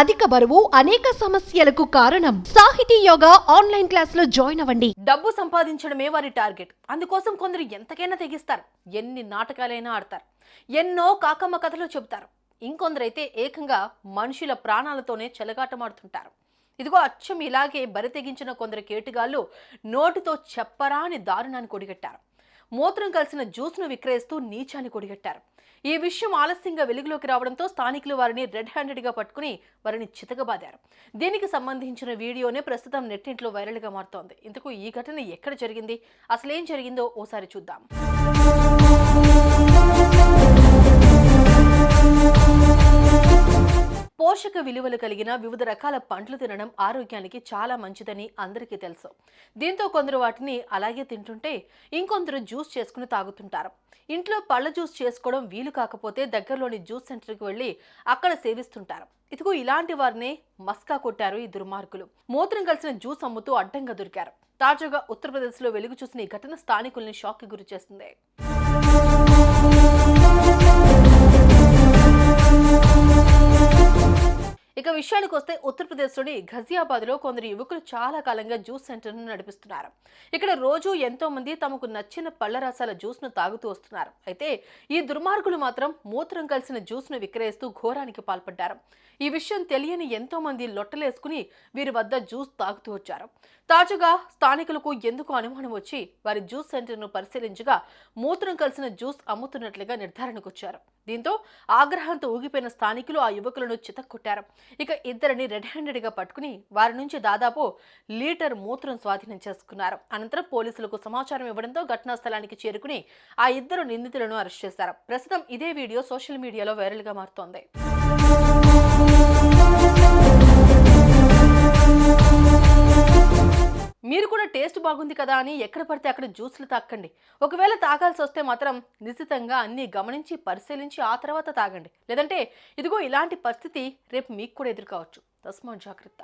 అధిక బరువు అనేక సమస్యలకు కారణం. సాహితీ యోగా ఆన్లైన్ క్లాసులో జాయిన్ అవ్వండి. డబ్బు సంపాదించడమే వారి టార్గెట్. అందుకోసం కొందరు ఎంతకైనా తెగిస్తారు. ఎన్ని నాటకాలైనా ఆడతారు. ఎన్నో కాకమ్మ కథలు చెబుతారు. ఇంకొందరైతే ఏకంగా మనుషుల ప్రాణాలతోనే చెలగాటమాడుతుంటారు. ఇదిగో అచ్చం ఇలాగే బరి తెగించిన కొందరు కేటుగాళ్ళు నోటితో చెప్పరాని దారుణాన్ని కొడిగట్టారు. మూత్రం కలిసిన జ్యూస్ను విక్రయిస్తూ నీచాన్ని కొడిగట్టారు. ఈ విషయం ఆలస్యంగా వెలుగులోకి రావడంతో స్థానికులు వారిని రెడ్ హ్యాండెడ్గా పట్టుకుని వారిని చితకబాదారు. దీనికి సంబంధించిన వీడియోనే ప్రస్తుతం నెట్టింట్లో వైరల్గా మారుతోంది. ఇంతకు ఈ ఘటన ఎక్కడ జరిగింది? అసలేం జరిగిందో ఓసారి చూద్దాం. పోషక విలువలు కలిగిన వివిధ రకాల పండ్లు తినడం ఆరోగ్యానికి చాలా మంచిదని అందరికీ తెలుసు. దీంతో కొందరు వాటిని అలాగే తింటుంటే ఇంకొందరు జ్యూస్ చేసుకుని తాగుతుంటారు. ఇంట్లో పళ్ళ జ్యూస్ చేసుకోవడం వీలు కాకపోతే దగ్గరలోని జ్యూస్ సెంటర్కి వెళ్ళి అక్కడ సేవిస్తుంటారు. ఇదిగో ఇలాంటి వారినే మస్కా కొట్టారు ఈ దుర్మార్గులు. మూత్రం కలిసిన జ్యూస్ అమ్ముతూ అడ్డంగా దొరికారు. తాజాగా ఉత్తరప్రదేశ్లో వెలుగు చూసిన ఈ ఘటన స్థానికుల్ని షాక్కి గురి చేస్తుంది ఇక విషయానికి వస్తే ఉత్తరప్రదేశ్లోని ఘజియాబాద్లో కొందరు యువకులు చాలా కాలంగా జ్యూస్ సెంటర్ను నడిపిస్తున్నారు. ఇక్కడ రోజు ఎంతో మంది తమకు నచ్చిన పళ్ళ రసాల జ్యూస్ను తాగుతూ వస్తున్నారు. అయితే ఈ దుర్మార్గులు మాత్రం మూత్రం కలిసిన జ్యూస్ను విక్రయిస్తూ ఘోరానికి పాల్పడ్డారు. ఈ విషయం తెలియని ఎంతో మంది లొట్టలేసుకుని వీరి వద్ద జ్యూస్ తాగుతూ వచ్చారు. తాజాగా స్థానికులకు ఎందుకు అనుమానం వచ్చి వారి జ్యూస్ సెంటర్ను పరిశీలించగా మూత్రం కలిసిన జ్యూస్ అమ్ముతున్నట్లుగా నిర్ధారణకు వచ్చారు. దీంతో ఆగ్రహంతో ఊగిపోయిన స్థానికులు ఆ యువకులను చితక్కొట్టారు. ఇక ఇద్దరిని రెడ్ హ్యాండెడ్గా పట్టుకుని వారి నుంచి దాదాపు లీటర్ మూత్రం స్వాధీనం చేసుకున్నారు. అనంతరం పోలీసులకు సమాచారం ఇవ్వడంతో ఘటనా స్థలానికి చేరుకుని ఆ ఇద్దరు నిందితులను అరెస్ట్ చేశారు. ప్రస్తుతం ఇదే వీడియో సోషల్ మీడియాలో వైరల్గా మారుతోంది. టేస్ట్ బాగుంది కదా అని ఎక్కడ పడితే అక్కడ జ్యూస్లు తాకండి ఒకవేళ తాగాల్సి వస్తే మాత్రం నిశ్చితంగా అన్ని గమనించి పరిశీలించి ఆ తర్వాత తాగండి. లేదంటే ఇదిగో ఇలాంటి పరిస్థితి రేపు మీకు కూడా ఎదుర్కోవచ్చు. తస్మాన్ జాగ్రత్త.